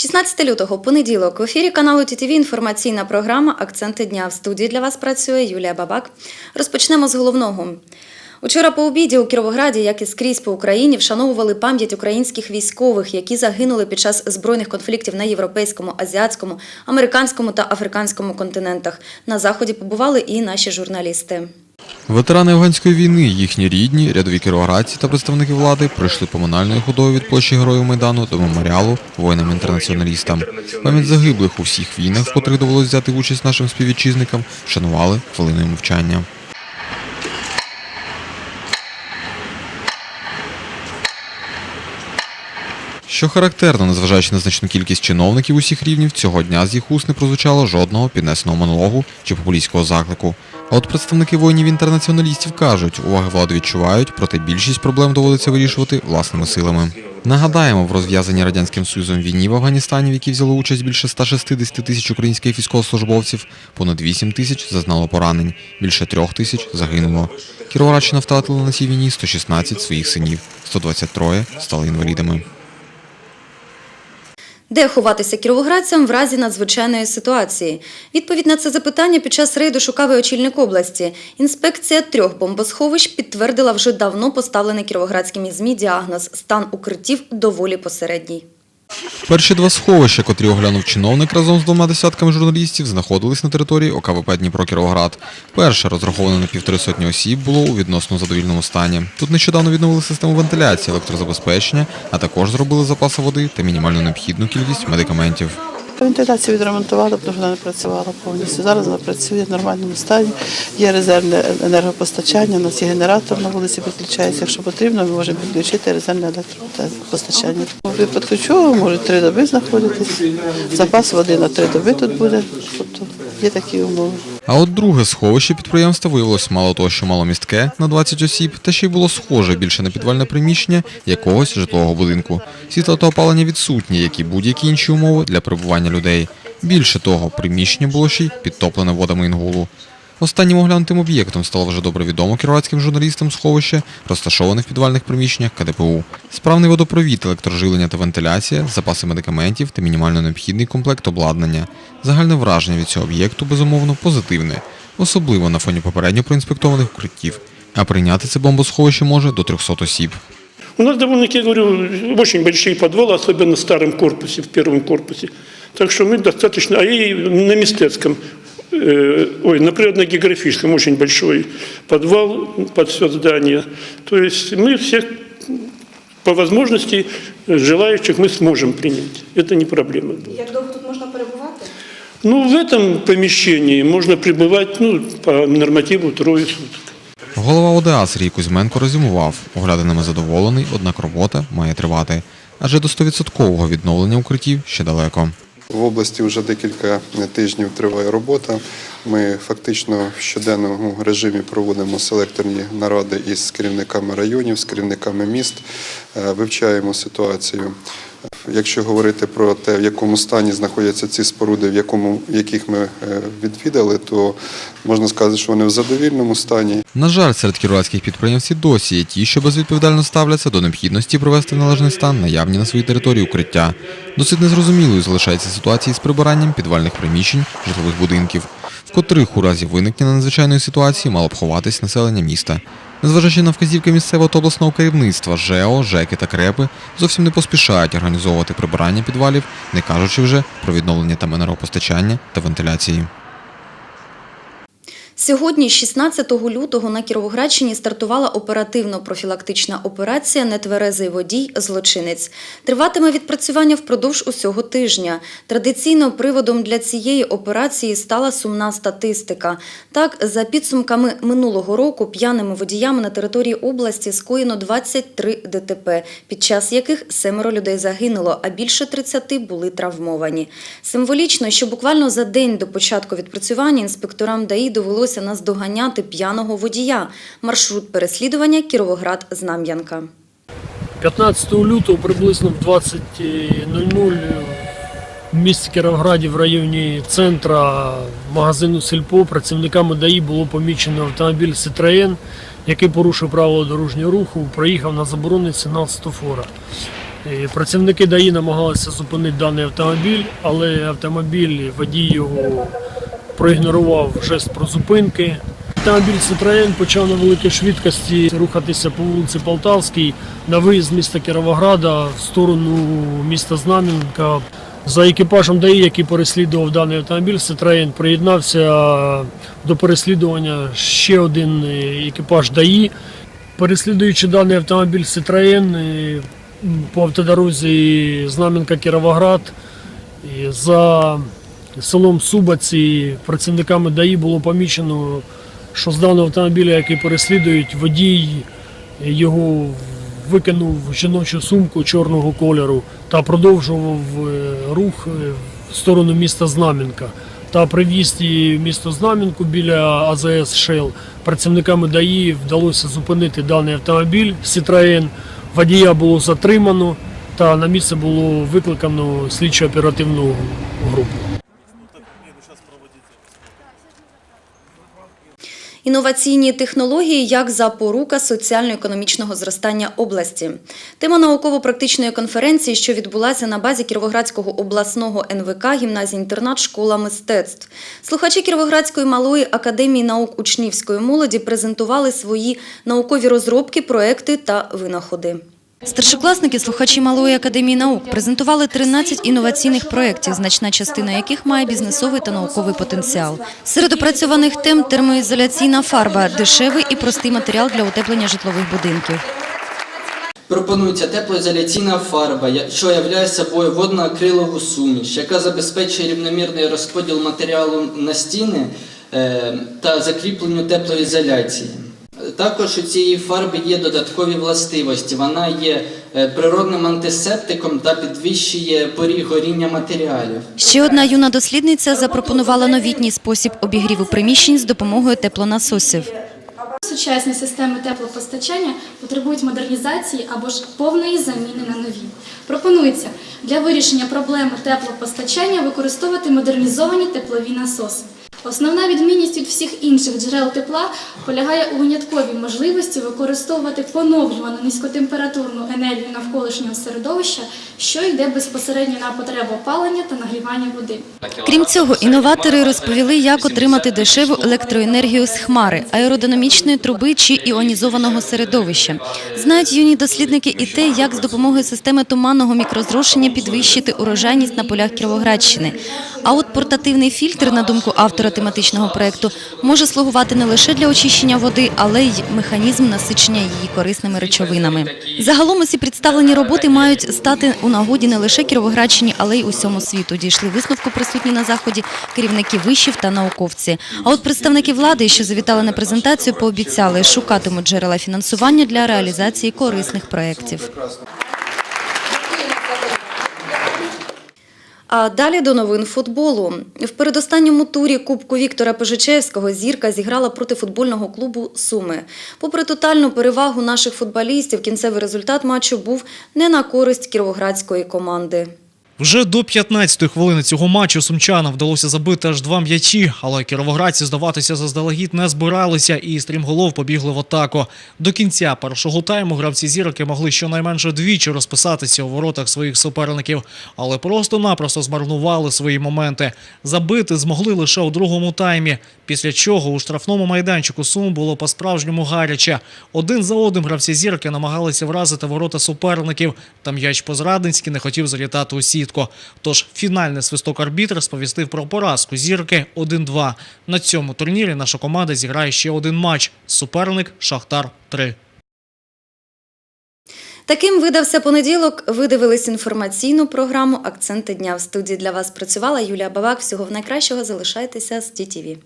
16 лютого, понеділок, в ефірі каналу ТТВ інформаційна програма Акценти дня. В студії для вас працює Юлія Бабак. Розпочнемо з головного. Учора по обіді у Кіровограді, як і скрізь по Україні, вшановували пам'ять українських військових, які загинули під час збройних конфліктів на європейському, азіатському, американському та африканському континентах. На заході побували і наші журналісти. Ветерани афганської війни, їхні рідні, рядові кіровоградці та представники влади пройшли поминальною ходою від площі Героїв Майдану до меморіалу воїнам-інтернаціоналістам. Пам'ять загиблих у всіх війнах, в котрих довелось взяти участь нашим співвітчизникам, шанували хвилиною мовчання. Що характерно, незважаючи на значну кількість чиновників усіх рівнів, цього дня з їх уст не прозвучало жодного піднесеного монологу чи популістського заклику. А от представники воїнів-інтернаціоналістів кажуть, уваги влади відчувають, проте більшість проблем доводиться вирішувати власними силами. Нагадаємо, в розв'язанні радянським союзом війні в Афганістані, в якій взяло участь більше 160 тисяч українських військовослужбовців, понад 8 тисяч зазнало поранень, більше 3 тисяч загинуло. Кіровоградщина втратила на цій війні 116 своїх синів, 123 стали інвалідами. Де ховатися кіровоградцям в разі надзвичайної ситуації? Відповідь на це запитання під час рейду шукав очільник області. Інспекція трьох бомбосховищ підтвердила вже давно поставлений кіровоградськими ЗМІ діагноз стан укриттів доволі посередній. Перші два сховища, котрі оглянув чиновник разом з двома десятками журналістів, знаходились на території ОКВП Дніпро Кіровоград. Перше, розраховане на півтори сотні осіб, було у відносно задовільному стані. Тут нещодавно відновили систему вентиляції, електрозабезпечення, а також зробили запаси води та мінімально необхідну кількість медикаментів. Вентиляцію відремонтували, тому що вона не працювала повністю. Зараз вона працює в нормальному стані. Є резервне енергопостачання, у нас є генератор на вулиці підключається. Якщо потрібно, ми можемо підключити резервне електропостачання. У випадку чого може три доби знаходитись. Запас води на три доби тут буде. Тобто є такі умови. А от друге сховище підприємства виявилось мало того, що мало містке на 20 осіб, та ще й було схоже більше на підвальне приміщення якогось житлового будинку. Світло та опалення відсутні, як і будь-які інші умови для перебування людей. Більше того, приміщення було ще й підтоплене водами інгулу. Останнім оглянутим об'єктом стало вже добре відомо кіровоградським журналістам сховище, розташоване в підвальних приміщеннях КДПУ. Справний водопровід, електроживлення та вентиляція, запаси медикаментів та мінімально необхідний комплект обладнання. Загальне враження від цього об'єкту, безумовно, позитивне, особливо на фоні попередньо проінспектованих укриттів. А прийняти це бомбосховище може до 300 осіб. У нас довольно-таки, я говорю, очень большие подвалы, особенно в старом корпусе, в первом корпусе. Так что мы достаточно, а и на Мистецком, э, ой, на природно-географическом очень большой подвал под все здание. То есть мы всех по возможности желающих мы сможем принять. Это не проблема. Як довго тут можна перебувати? Ну, в этом помещении можно пребывать ну, по нормативу трое суток. Голова ОДА Сергій Кузьменко резюмував, оглядинами задоволений, однак робота має тривати. Адже до 100% відновлення укриттів ще далеко. В області вже декілька тижнів триває робота. Ми фактично в щоденному режимі проводимо селекторні наради із керівниками районів, з керівниками міст, е, вивчаємо ситуацію. Якщо говорити про те, в якому стані знаходяться ці споруди, в якому яких ми е, відвідали, то можна сказати, що вони в задовільному стані. На жаль, серед кіровоградських підприємств досі є ті, що безвідповідально ставляться до необхідності привести в належний стан наявні на своїй території укриття. Досить незрозумілою залишається ситуація з прибиранням підвальних приміщень житлових будинків, котрих у разі виникнення надзвичайної ситуації мало б ховатись населення міста. Незважаючи на вказівки місцевого та обласного керівництва, ЖЕО, ЖЕКи та КРЕПи зовсім не поспішають організовувати прибирання підвалів, не кажучи вже про відновлення там енергопостачання та вентиляції. Сьогодні, 16 лютого, на Кіровоградщині стартувала оперативно-профілактична операція «Нетверезий водій. Злочинець». Триватиме відпрацювання впродовж усього тижня. Традиційно приводом для цієї операції стала сумна статистика. Так, за підсумками минулого року п'яними водіями на території області скоєно 23 ДТП, під час яких семеро людей загинуло, а більше 30 були травмовані. Символічно, що буквально за день до початку відпрацювання інспекторам ДАІ довелося наздоганяти п'яного водія. Маршрут переслідування Кіровоград-Знам'янка. 15 лютого приблизно в 20.00 в місті Кіровграді в районі центра магазину Сільпо працівниками ДАІ було помічено автомобіль Citroën, який порушив правила дорожнього руху, проїхав на заборонений сигнал стофора. Працівники ДАІ намагалися зупинити даний автомобіль, але автомобіль водій його проігнорував жест про зупинки. Автомобіль Citroën почав на великій швидкості рухатися по вулиці Полтавській на виїзд міста Кіровограда в сторону міста Знам'янка. За екіпажем ДАІ, який переслідував даний автомобіль, Citroën приєднався до переслідування ще один екіпаж ДАІ. Переслідуючи даний автомобіль Citroën е, по автодорозі Знам'янка Кіровоград, за селом Субаці працівниками ДАІ було помічено, що з даного автомобіля, який переслідують, водій його викинув жіночу сумку чорного кольору та продовжував е, рух е, в сторону міста Знам'янка. Та при в'їзді в місто Знам'янку біля АЗС Шел працівниками ДАІ вдалося зупинити даний автомобіль Citroën. Водія було затримано та на місце було викликано слідчо-оперативну групу. Інноваційні технології як запорука соціально-економічного зростання області. Тема науково-практичної конференції, що відбулася на базі Кіровоградського обласного НВК гімназії інтернат Школа мистецтв. Слухачі Кіровоградської малої академії наук учнівської молоді презентували свої наукові розробки, проекти та винаходи. Старшокласники, слухачі Малої академії наук, презентували 13 інноваційних проєктів, значна частина яких має бізнесовий та науковий потенціал. Серед опрацьованих тем – термоізоляційна фарба, дешевий і простий матеріал для утеплення житлових будинків. Пропонується теплоізоляційна фарба, що являє собою водно-акрилову суміш, яка забезпечує рівномірний розподіл матеріалу на стіни е, та закріпленню теплоізоляції. Також у цієї фарби є додаткові властивості. Вона є е, природним антисептиком та підвищує поріг горіння матеріалів. Ще одна юна дослідниця запропонувала новітній спосіб обігріву приміщень з допомогою теплонасосів. Сучасні системи теплопостачання потребують модернізації або ж повної заміни на нові. Пропонується для вирішення проблеми теплопостачання використовувати модернізовані теплові насоси. Основна відмінність від всіх інших джерел тепла полягає у винятковій можливості використовувати поновлювану низькотемпературну енергію навколишнього середовища, що йде безпосередньо на потребу опалення та нагрівання води. Крім цього, інноватори розповіли, як отримати дешеву електроенергію з хмари, аеродинамічної труби чи іонізованого середовища. Знають юні дослідники і те, як з допомогою системи туманного мікрозрошення підвищити урожайність на полях Кіровоградщини. А от портативний фільтр, на думку автора тематичного проєкту, може слугувати не лише для очищення води, але й механізм насичення її корисними речовинами. Загалом усі представлені роботи мають стати у нагоді не лише Кіровоградщині, але й усьому світу. Дійшли висновку присутні на заході керівники вишів та науковці. А от представники влади, що завітали на презентацію, пообіцяли шукатимуть джерела фінансування для реалізації корисних проєктів. А далі до новин футболу. В передостанньому турі Кубку Віктора Пожичевського зірка зіграла проти футбольного клубу Суми. Попри тотальну перевагу наших футболістів, кінцевий результат матчу був не на користь кіровоградської команди. Вже до 15-ї хвилини цього матчу сумчанам вдалося забити аж два м'ячі, але кіровоградці здаватися заздалегідь не збиралися і стрімголов побігли в атаку. До кінця першого тайму гравці зірки могли щонайменше двічі розписатися у воротах своїх суперників, але просто-напросто змарнували свої моменти. Забити змогли лише у другому таймі, після чого у штрафному майданчику Сум було по-справжньому гаряче. Один за одним гравці зірки намагалися вразити ворота суперників, та м'яч по-зрадницьки не хотів залітати у сітку. Тож фінальний свисток арбітр сповістив про поразку зірки 1-2. На цьому турнірі наша команда зіграє ще один матч. Суперник Шахтар 3. Таким видався понеділок. Ви дивились інформаційну програму Акценти дня в студії для вас працювала Юлія Бабак. Всього в найкращого залишайтеся з ТІТІВІ.